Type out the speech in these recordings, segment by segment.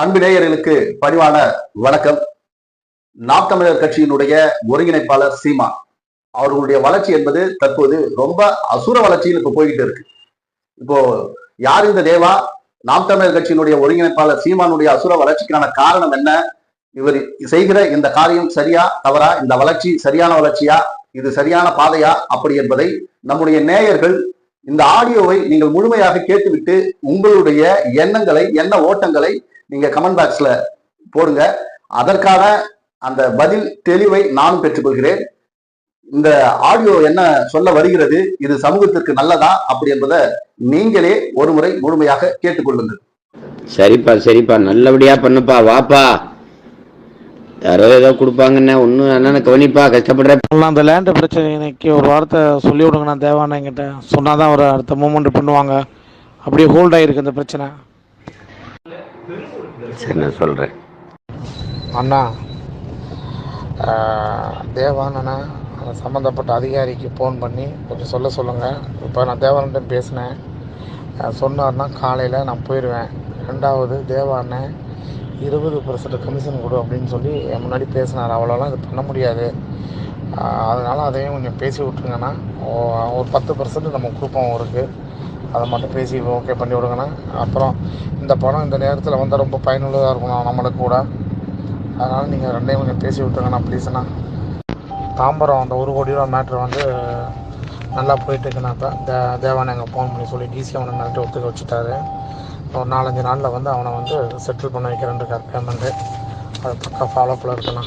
அன்பு நேயர்களுக்கு பணிவான வணக்கம். நாம் தமிழர் கட்சியினுடைய ஒருங்கிணைப்பாளர் சீமா அவர்களுடைய வளர்ச்சி என்பது தற்போது ரொம்ப அசுர வளர்ச்சியில் இப்போ போய்கிட்டு இருக்கு. இப்போ யார் இந்த தேவா? நாம் தமிழர் கட்சியினுடைய ஒருங்கிணைப்பாளர் சீமானுடைய அசுர வளர்ச்சிக்கான காரணம் என்ன? இவர் செய்கிற இந்த காரியம் சரியா தவறா? இந்த வளர்ச்சி சரியான வளர்ச்சியா? இது சரியான பாதையா? அப்படி என்பதை நம்முடைய நேயர்கள் இந்த ஆடியோவை நீங்கள் முழுமையாக கேட்டுவிட்டு உங்களுடைய எண்ணங்களை எண்ண ஓட்டங்களை நீங்க கமெண்ட் பாக்ஸ்ல போடுங்க. அதற்கான அந்த பதில் தெளிவை நானும் பெற்றுக்கொள்கிறேன். இந்த ஆடியோ என்ன சொல்ல வருகிறது? இது சமூகத்திற்கு நல்லதா? அப்படி என்பதை நீங்களே ஒருமுறை முழுமையாக கேட்டுக்கொள்ளுங்கள். சரிப்பா சரிப்பா. நல்லபடியா பண்ணுப்பா. வாப்பா. யாரோ ஏதோ கொடுப்பாங்கண்ணே. ஒன்றும் அண்ணனை கவனிப்பா? கஷ்டப்படுற நான் அந்த லேண்டு பிரச்சனைக்கு ஒரு வார்த்தை சொல்லி விடுங்கண்ணா தேவாண்ணா என்கிட்ட சொன்னால் தான் ஒரு அடுத்த மூமெண்ட் பண்ணுவாங்க. அப்படியே ஹோல்ட் ஆகிருக்கு இந்த பிரச்சனை. சரி நான் சொல்கிறேன் அண்ணா தேவானண்ணா அந்த சம்மந்தப்பட்ட அதிகாரிக்கு ஃபோன் பண்ணி கொஞ்சம் சொல்ல சொல்லுங்கள் இப்போ நான் தேவானன்ட்ட பேசினேன். சொன்னார்னா காலையில் நான் போயிடுவேன் ரெண்டாவது தேவா அண்ணன் இருபது பர்சன்ட் கமிஷன் கொடு அப்படின்னு சொல்லி என் முன்னாடி பேசினார். அவ்வளோலாம் இது பண்ண முடியாது. அதனால் அதையும் கொஞ்சம் பேசி விட்ருங்கண்ணா ஓ- ஒரு பத்து பர்சன்ட் நம்ம கொடுப்போம் அவருக்கு. அதை மட்டும் பேசி ஓகே பண்ணி விடுங்கண்ணா. அப்புறம் இந்த படம் இந்த நேரத்தில் வந்தால் ரொம்ப பயனுள்ளதாக இருக்கணும் நம்மளுக்கு கூட. அதனால் நீங்கள் ரெண்டையும் கொஞ்சம் பேசி விட்டுருங்கண்ணா ப்ளீஸ்ண்ணா தாம்பரம் அந்த ஒரு கோடி ரூபா மேட்ரு வந்து நல்லா போயிட்டுருக்குண்ணா இப்போ. தே தேவான எங்கள் ஃபோன் பண்ணி சொல்லி டிசி அவனை மிரட்டி ஒத்துக்க வச்சுட்டாரு. ஒரு நாலஞ்சு நாளில் வந்து அவனை வந்து செட்டில் பண்ண வைக்கிறேன்ருக்கார் பேமெண்ட்டு அது பக்கா ஃபாலோப்பில் இருக்குண்ணா.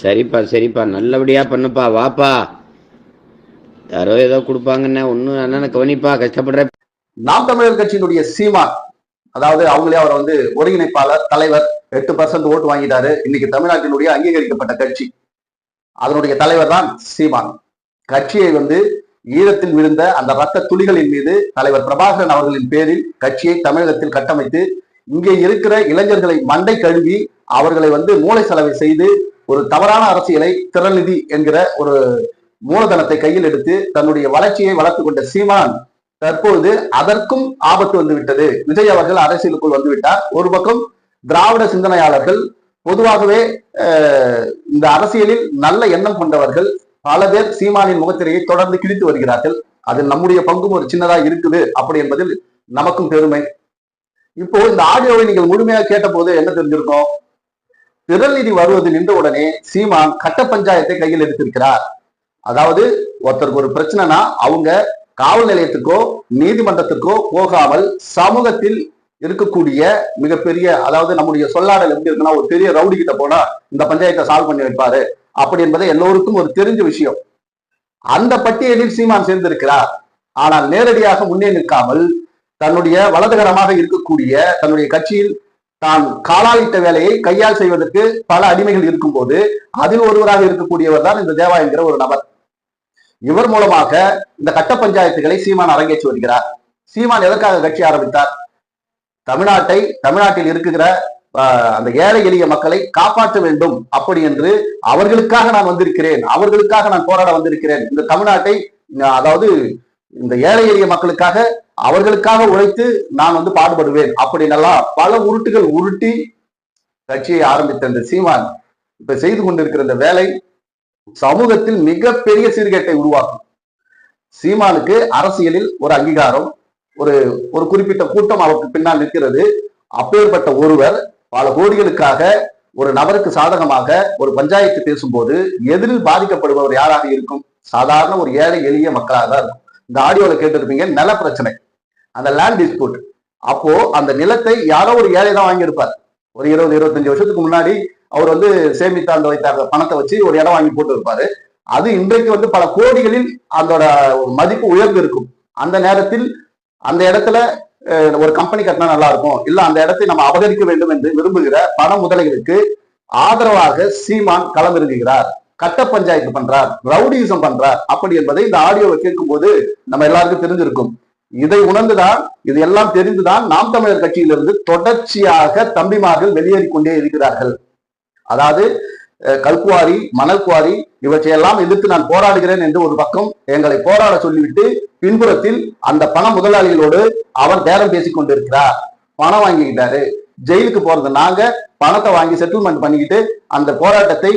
சரிப்பா சரிப்பா. நல்லபடியாக பண்ணுப்பா வாப்பா. யாரோ ஏதோ கொடுப்பாங்கண்ணே. ஒன்றும் என்னென்ன கவனிப்பா கஷ்டப்படுற நாம் தமிழர் கட்சியினுடைய சீமான் அதாவது அவங்களே அவரை வந்து ஒருங்கிணைப்பாளர் தலைவர் எட்டு பர்சன்ட் ஓட்டு வாங்கிட்டாரு. இன்னைக்கு தமிழ்நாட்டினுடைய அங்கீகரிக்கப்பட்ட கட்சி. அதனுடைய தலைவர் தான் சீமான். கட்சியை வந்து ஈழத்தில் விழுந்த அந்த ரத்த துளிகளின் மீது தலைவர் பிரபாகரன் அவர்களின் பேரில் கட்சியை தமிழகத்தில் கட்டமைத்து இங்கே இருக்கிற இளைஞர்களை மண்டை கழுவி அவர்களை வந்து மூளை செலவை செய்து ஒரு தவறான அரசியலை திறநிதி என்கிற ஒரு மூலதனத்தை கையில் எடுத்து தன்னுடைய வளர்ச்சியை வளர்த்து கொண்ட சீமான் தற்போது அதற்கும் ஆபத்து வந்து விட்டது விஜய் அவர்கள் அரசியலுக்குள் வந்துவிட்டார். ஒரு பக்கம் திராவிட சிந்தனையாளர்கள் பொதுவாகவே இந்த அரசியலில் நல்ல எண்ணம் கொண்டவர்கள் பல பேர் சீமானின் முகத்திரையை தொடர்ந்து கிழித்து வருகிறார்கள். அதில் நம்முடைய பங்கும் ஒரு சின்னதா இருக்குது. அப்படி என்பதில் நமக்கும் பெருமை. இப்போ இந்த ஆடியோவை நீங்கள் முழுமையாக கேட்டபோது என்ன தெரிஞ்சிருக்கோம்? திரள் நிதி வருவது நின்ற உடனே சீமான் கட்ட பஞ்சாயத்தை கையில் எடுத்திருக்கிறார். அதாவது ஒருத்தருக்கு ஒரு பிரச்சனைனா அவங்க காவல் நிலையத்துக்கோ நீதிமன்றத்துக்கோ போகாமல் சமூகத்தில் இருக்கக்கூடிய மிகப்பெரிய அதாவது நம்முடைய சொல்லாடல் எப்படி இருக்குன்னா ஒரு பெரிய ரவுடி கிட்ட போனா இந்த பஞ்சாயத்தை சால்வ் பண்ணி வைப்பாரு. அப்படி என்பது எல்லோருக்கும் ஒரு தெரிஞ்ச விஷயம். அந்த பட்டியலில் சீமான் சேர்ந்திருக்கிறார். ஆனால் நேரடியாக முன்னே நிற்காமல் தன்னுடைய வலதுகரமாக இருக்கக்கூடிய தன்னுடைய கட்சியில் தான் காலாளிட்ட வேலையை கையால் செய்வதற்கு பல அடிமைகள் இருக்கும்போது அதில் ஒருவராக இருக்கக்கூடியவர் தான் இந்த தேவா என்கிற ஒரு நபர். இவர் மூலமாக இந்த கட்ட பஞ்சாயத்துகளை சீமான் அரங்கேற்றி வருகிறார். சீமான் எதற்காக கட்சி ஆரம்பித்தார்? தமிழ்நாட்டை தமிழ்நாட்டில் இருக்கிற அந்த ஏழை எளிய மக்களை காப்பாற்ற வேண்டும் அப்படி என்று அவர்களுக்காக நான் வந்திருக்கிறேன். அவர்களுக்காக நான் போராட வந்திருக்கிறேன். இந்த தமிழ்நாட்டை அதாவது இந்த ஏழை எளிய மக்களுக்காக அவர்களுக்காக உழைத்து நான் வந்து பாடுபடுவேன் அப்படின்னெல்லாம் பல உருட்டுகள் உருட்டி கட்சியை ஆரம்பித்த இந்த சீமான் இப்ப செய்து கொண்டிருக்கிற இந்த வேலை சமூகத்தில் மிகப்பெரிய சீர்கேட்டை உருவாக்கும். சீமானுக்கு அரசியலில் ஒரு அங்கீகாரம் ஒரு ஒரு குறிப்பிட்ட கூட்டம் அவருக்கு பின்னால் நிற்கிறது. அப்பேற்பட்ட ஒருவர் பல கோடிகளுக்காக ஒரு நபருக்கு சாதகமாக ஒரு பஞ்சாயத்து பேசும்போது எதிரில் பாதிக்கப்படுபவர் யாராக இருக்கும்? சாதாரண ஒரு ஏழை எளிய மக்களாக தான் இருக்கும். இந்த ஆடியோல கேட்டிருப்பீங்க நில பிரச்சனை. அந்த லேண்ட் டிஸ்பியூட் அப்போ அந்த நிலத்தை யாரோ ஒரு ஏழை தான் வாங்கியிருப்பார். ஒரு இருபது இருபத்தஞ்சு வருஷத்துக்கு முன்னாடி அவர் வந்து சேமித்தாண்டு வைத்த பணத்தை வச்சு ஒரு இடம் வாங்கி போட்டு இருப்பாரு அது இன்றைக்கு வந்து பல கோடிகளில் அதோட மதிப்பு உயர்ந்து இருக்கும். அந்த நேரத்தில் அந்த இடத்துல ஒரு கம்பெனி கட்டினா நல்லா இருக்கும் இல்ல அந்த இடத்தை நம்ம அபகரிக்க வேண்டும் என்று விரும்புகிற பண முதலைகளுக்கு ஆதரவாக சீமான் களமிறங்குகிறார். கட்ட பஞ்சாயத்து பண்றார் ரவுடிசம் பண்றார். அப்படி என்பதை இந்த ஆடியோவை கேட்கும்போது நம்ம எல்லாருக்கும் தெரிஞ்சிருக்கும். இதை உணர்ந்துதான் இது எல்லாம் தெரிந்துதான் நாம் தமிழர் கட்சியிலிருந்து தொடர்ச்சியாக தம்பிமார்கள் வெளியேறி கொண்டே இருக்கிறார்கள். அதாவது கல்குவாரி மணல் குவாரி இவற்றையெல்லாம் எதிர்த்து நான் போராடுகிறேன் என்று ஒரு பக்கம் எங்களை போராட சொல்லிவிட்டு பின்புறத்தில் அந்த பண முதலாளிகளோடு அவர் பேரம் பேசிக் கொண்டிருக்கிறார். பணம் வாங்கிக்கிட்டாரு. ஜெயிலுக்கு போறது. நாங்க பணத்தை வாங்கி செட்டில்மெண்ட் பண்ணிக்கிட்டு அந்த போராட்டத்தை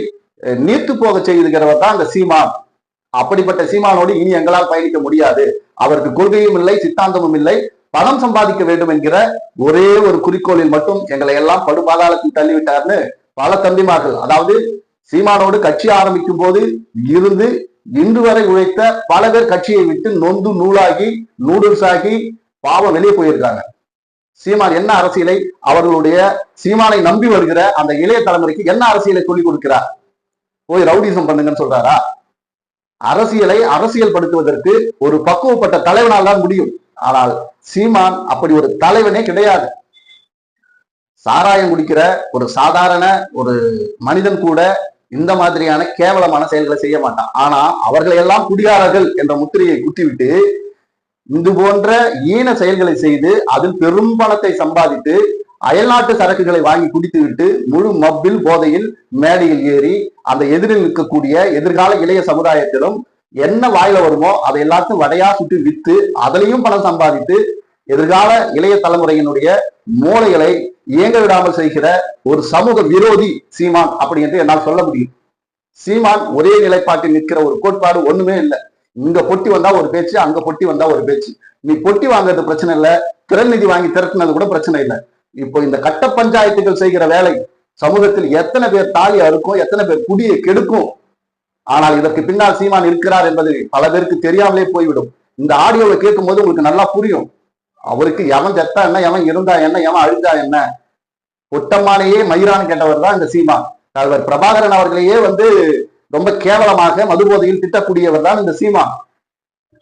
நீர்த்து போக செய்துகிறவர் தான் அந்த சீமான். அப்படிப்பட்ட சீமானோடு இனி எங்களால் பயணிக்க முடியாது. அவருக்கு கொள்கையும் இல்லை சித்தாந்தமும் இல்லை. பணம் சம்பாதிக்க வேண்டும் என்கிற ஒரே ஒரு குறிக்கோளில் மட்டும் எங்களை எல்லாம் படுபாதாளத்தில் தள்ளிவிட்டார்னு பல தம்பிமார்கள் அதாவது சீமானோடு கட்சி ஆரம்பிக்கும் போது இருந்து இன்று வரை உழைத்த பல பேர் கட்சியை விட்டு நொந்து நூலாகி நூடுல்ஸ் ஆகி பாவம் வெளியே போயிருக்காங்க. சீமான் என்ன அரசியலை அவர்களுடைய சீமானை நம்பி வருகிற அந்த இளைய தலைமுறைக்கு என்ன அரசியலை சொல்லிக் கொடுக்கிறார்? போய் ரவுடிசம் பண்ணுங்கன்னு சொல்றாரா? அரசியலை அரசியல் படுத்துவதற்கு ஒரு பக்குவப்பட்ட தலைவனால் தான் முடியும். ஆனால் சீமான் அப்படி ஒரு தலைவனே கிடையாது. சாராயம் குடிக்கிற ஒரு சாதாரண ஒரு மனிதன் கூட இந்த மாதிரியான கேவலமான செயல்களை செய்ய மாட்டான். ஆனா அவர்களை எல்லாம் குடிகாரர்கள் என்ற முத்திரையை குத்திவிட்டு இது போன்ற ஈன செயல்களை செய்து அதில் பெரும் பணத்தை சம்பாதித்து அயல்நாட்டு சரக்குகளை வாங்கி குடித்துவிட்டு முழு மப்பில் போதையில் மேடையில் ஏறி அந்த எதிரில் நிற்கக்கூடிய எதிர்கால இளைய சமுதாயத்திலும் என்ன வாயில வருமோ அதை எல்லாத்தையும் வடையா சுட்டு வித்து அதுலயும் பணம் சம்பாதித்து எதிர்கால இளைய தலைமுறையினுடைய மூளைகளை இயங்க விடாமல் செய்கிற ஒரு சமூக விரோதி சீமான் அப்படி என்று என்னால் சொல்ல முடியும். சீமான் ஒரே நிலைப்பாட்டில் நிற்கிற ஒரு கோட்பாடு ஒண்ணுமே இல்லை. இங்க பொட்டி வந்தா ஒரு பேச்சு அங்க பொட்டி வந்தா ஒரு பேச்சு. நீ பொட்டி வாங்குறது பிரச்சனை இல்லை திறன் நிதி வாங்கி திரட்டினது கூட பிரச்சனை இல்லை. இப்போ இந்த கட்ட பஞ்சாயத்துகள் செய்கிற வேலை சமூகத்தில் எத்தனை பேர் தாலி அறுக்கும் எத்தனை பேர் குடியை கெடுக்கும்? ஆனால் இதற்கு பின்னால் சீமான் இருக்கிறார் என்பது பல பேருக்கு தெரியாமலே போய்விடும். இந்த ஆடியோவை கேட்கும் போது உங்களுக்கு நல்லா புரியும். அவருக்கு எவன் செத்தா என்ன எவன் இருந்தா என்ன எவன் அழிஞ்சா என்ன? ஒட்டம்மானையே மயிரான் கேட்டவர் தான் இந்த சீமான். தலைவர் பிரபாகரன் அவர்களையே வந்து ரொம்ப கேவலமாக மதுபோதையில் திட்டக்கூடியவர் தான் இந்த சீமா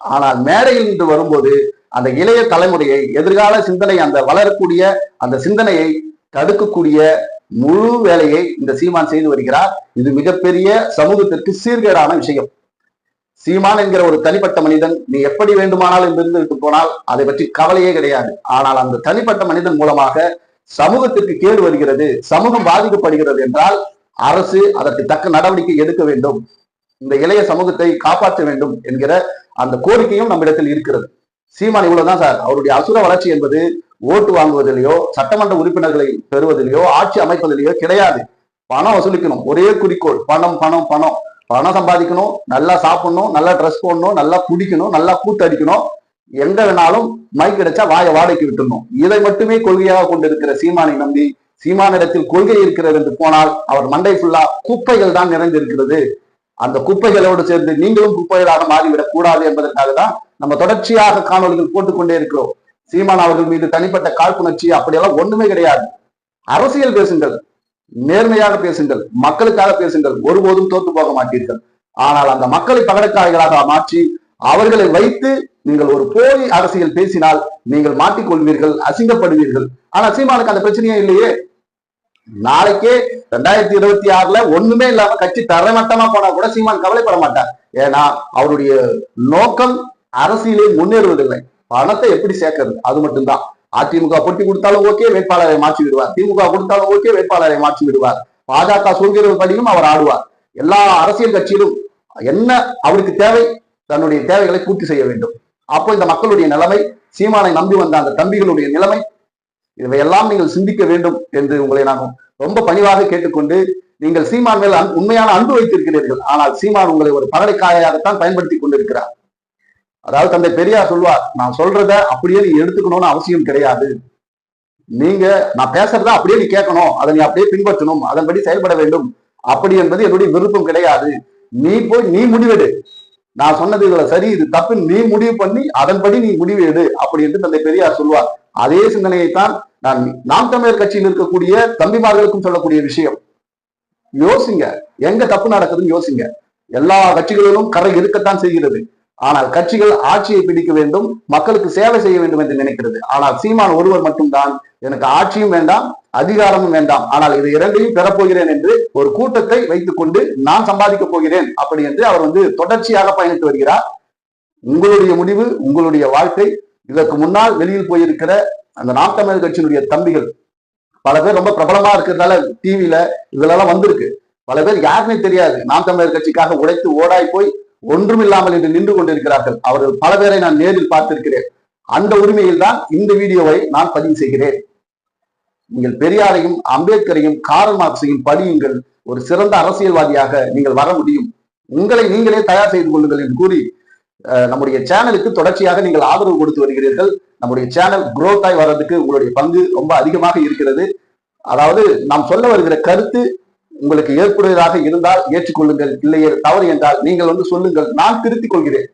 ஆனால் மேடையில் இன்று வரும்போது அந்த இளைய தலைமுறையை எதிர்கால சிந்தனை அந்த வளரக்கூடிய அந்த சிந்தனையை தடுக்கக்கூடிய முழு வேலையை இந்த சீமான் செய்து வருகிறார். இது மிகப்பெரிய சமூகத்திற்கு சீர்கேடான விஷயம். சீமான் என்கிற ஒரு தனிப்பட்ட மனிதன் நீ எப்படி வேண்டுமானாலும் இருந்துவிட்டு போனால் அதை பற்றி கவலையே கிடையாது. ஆனால் அந்த தனிப்பட்ட மனிதன் மூலமாக சமூகத்திற்கு கேடு வருகிறது சமூகம் பாதிக்கப்படுகிறது என்றால் அரசு அதற்கு தக்க நடவடிக்கை எடுக்க வேண்டும். இந்த இளைய சமூகத்தை காப்பாற்ற வேண்டும் என்கிற அந்த கோரிக்கையும் நம்மிடத்தில் இருக்கிறது. சீமான் இவ்வளவுதான் சார். அவருடைய அசுர வளர்ச்சி என்பது ஓட்டு வாங்குவதிலேயோ சட்டமன்ற உறுப்பினர்களை பெறுவதிலேயோ ஆட்சி அமைப்பதிலேயோ கிடையாது. பணம் வசூலிக்கணும். ஒரே குறிக்கோள் பணம் பணம் பணம். பணம் சம்பாதிக்கணும் நல்லா சாப்பிடணும் நல்லா ட்ரெஸ் போடணும் நல்லா குடிக்கணும் நல்லா கூத்தடிக்கணும் எங்க வேணாலும் மைக் கிடைச்சா வாயை வாடகைக்கு விட்டுணும் இதை மட்டுமே கொள்கையாக கொண்டிருக்கிற சீமானை நம்பி சீமானிடத்தில் கொள்கை இருக்கிறது என்று போனால் அவர் மண்டை ஃபுல்லா குப்பைகள் தான் நிறைந்திருக்கிறது. அந்த குப்பைகளோடு சேர்ந்து நீங்களும் குப்பைகளாக மாறிவிடக் கூடாது என்பதற்காக தான் நம்ம தொடர்ச்சியாக காணொலிகள் போட்டுக்கொண்டே இருக்கிறோம். சீமான் அவர்கள் மீது தனிப்பட்ட காழ்ப்புணர்ச்சி அப்படியெல்லாம் ஒண்ணுமே கிடையாது. அரசியல் பேசுங்கள். நேர்மையாக பேசுங்கள் மக்களுக்காக பேசுங்கள் ஒருபோதும் தோத்து போக மாட்டீர்கள். ஆனால் அந்த மக்களை பகடக்காய்களாக மாற்றி அவர்களை வைத்து நீங்கள் ஒரு போலி அரசியல் பேசினால் நீங்கள் மாட்டிக்கொள்வீர்கள் அசிங்கப்படுவீர்கள். ஆனா சீமானுக்கு அந்த பிரச்சனையே இல்லையே. நாளைக்கே ரெண்டாயிரத்தி இருபத்தி ஆறுல ஒண்ணுமே இல்லாம கட்சி தரமட்டமா போனா கூட சீமான் கவலைப்பட மாட்டார். ஏன்னா அவருடைய நோக்கம் அரசியலில் முன்னேறுவதில்லை. பணத்தை எப்படி சேர்க்கறது? அது மட்டும்தான். அதிமுக பொட்டி கொடுத்தாலும் ஓகே வேட்பாளரை மாற்றி விடுவார். திமுக கொடுத்தாலும் ஓகே வேட்பாளரை மாற்றி விடுவார். பாஜக சொல்கிறபடியும் அவர் ஆடுவார். எல்லா அரசியல் கட்சியிலும் என்ன அவருக்கு தேவை? தன்னுடைய தேவைகளை பூர்த்தி செய்ய வேண்டும். அப்போ இந்த மக்களுடைய நிலைமை சீமானை நம்பி வந்த அந்த தம்பிகளுடைய நிலைமை இவையெல்லாம் நீங்கள் சிந்திக்க வேண்டும் என்று உங்களை நான் ரொம்ப பணிவாக கேட்டுக்கொண்டு நீங்கள் சீமான் மேல் உண்மையான அன்பு வைத்திருக்கிறீர்கள். ஆனால் சீமான் உங்களை ஒரு பகடைக்காயாகத்தான் பயன்படுத்தி கொண்டிருக்கிறார். அதாவது தந்தை பெரியார் சொல்வார் நான் சொல்றத அப்படியே நீ எடுத்துக்கணும்னு அவசியம் கிடையாது. நீங்க நான் பேசுறத அப்படியே நீ கேட்கணும் அதை நீ அப்படியே பின்பற்றணும் அதன்படி செயல்பட வேண்டும். அப்படி என்பது என்னுடைய விருப்பம் கிடையாது. நீ போய் நீ முடிவெடு. நான் சொன்னது இதுல சரி இது தப்பு நீ முடிவு பண்ணி அதன்படி நீ முடிவு எடு அப்படி என்று தந்தை பெரியார் சொல்வார். அதே சிந்தனையைத்தான் நான் நாம் தமிழர் கட்சியில் இருக்கக்கூடிய தம்பிமார்களுக்கும் சொல்லக்கூடிய விஷயம். யோசிங்க எங்க தப்பு நடக்குதுன்னு யோசிங்க. எல்லா கட்சிகளிலும் கரை இருக்கத்தான் செய்கிறது. ஆனால் கட்சிகள் ஆட்சியை பிடிக்க வேண்டும் மக்களுக்கு சேவை செய்ய வேண்டும் என்று நினைக்கிறது. ஆனால் சீமான் ஒருவர் மட்டும்தான். எனக்கு ஆட்சியும் வேண்டாம் அதிகாரமும் வேண்டாம். ஆனால் இது இரண்டையும் பெறப்போகிறேன் என்று ஒரு கூட்டத்தை வைத்துக் கொண்டு நான் சம்பாதிக்க போகிறேன் அப்படி என்று அவர் வந்து தொடர்ச்சியாக பயணித்து வருகிறார். உங்களுடைய முடிவு உங்களுடைய வாழ்க்கை இதற்கு முன்னால் வெளியில் போயிருக்கிற அந்த நாம் தமிழர் கட்சியினுடைய தம்பிகள். பல பேர் ரொம்ப பிரபலமா இருக்கிறதுனால டிவில இதெல்லாம் வந்திருக்கு. பல பேர் யாருமே தெரியாது. நாம் தமிழர் கட்சிக்காக உழைத்து ஓடாய் போய் ஒன்றும் இல்லாமல் இன்று நின்று கொண்டிருக்கிறார்கள். அவர்கள் பல பேரை நான் நேரில் பார்த்திருக்கிறேன். அந்த உரிமையில் தான் இந்த வீடியோவை நான் பதிவு செய்கிறேன். நீங்கள் பெரியாரையும் அம்பேத்கரையும் காரல் மார்க்ஸையும் படியுங்கள். ஒரு சிறந்த அரசியல்வாதியாக நீங்கள் வர முடியும். உங்களை நீங்களே தயார் செய்து கொள்ளுங்கள் என்று கூறி அஹ், நம்முடைய சேனலுக்கு தொடர்ச்சியாக நீங்கள் ஆதரவு கொடுத்து வருகிறீர்கள். நம்முடைய சேனல் குரோத் ஆகி வர்றதுக்கு உங்களுடைய பங்கு ரொம்ப அதிகமாக இருக்கிறது. அதாவது நாம் சொல்ல வருகிற கருத்து உங்களுக்கு ஏற்புடையதாக இருந்தால் ஏற்றுக்கொள்ளுங்கள். இல்லையே தவறு என்றால் நீங்கள் வந்து சொல்லுங்கள் நான் திருத்திக் கொள்கிறேன்.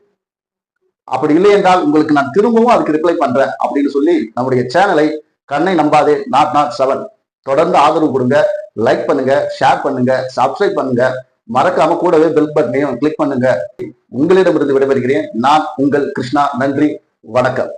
அப்படி இல்லை என்றால் உங்களுக்கு நான் திரும்பவும் அதுக்கு ரிப்ளை பண்றேன் அப்படின்னு சொல்லி நம்முடைய சேனலை கண்ணை நம்பாதே நாட் நாட் செவன் தொடர்ந்து ஆதரவு கொடுங்க லைக் பண்ணுங்க ஷேர் பண்ணுங்க சப்ஸ்கிரைப் பண்ணுங்க. மறக்காம கூடவே பெல் பட்டனையும் கிளிக் பண்ணுங்க. உங்களிடமிருந்து விடைபெறுகிறேன். நான் உங்கள் கிருஷ்ணா. நன்றி வணக்கம்.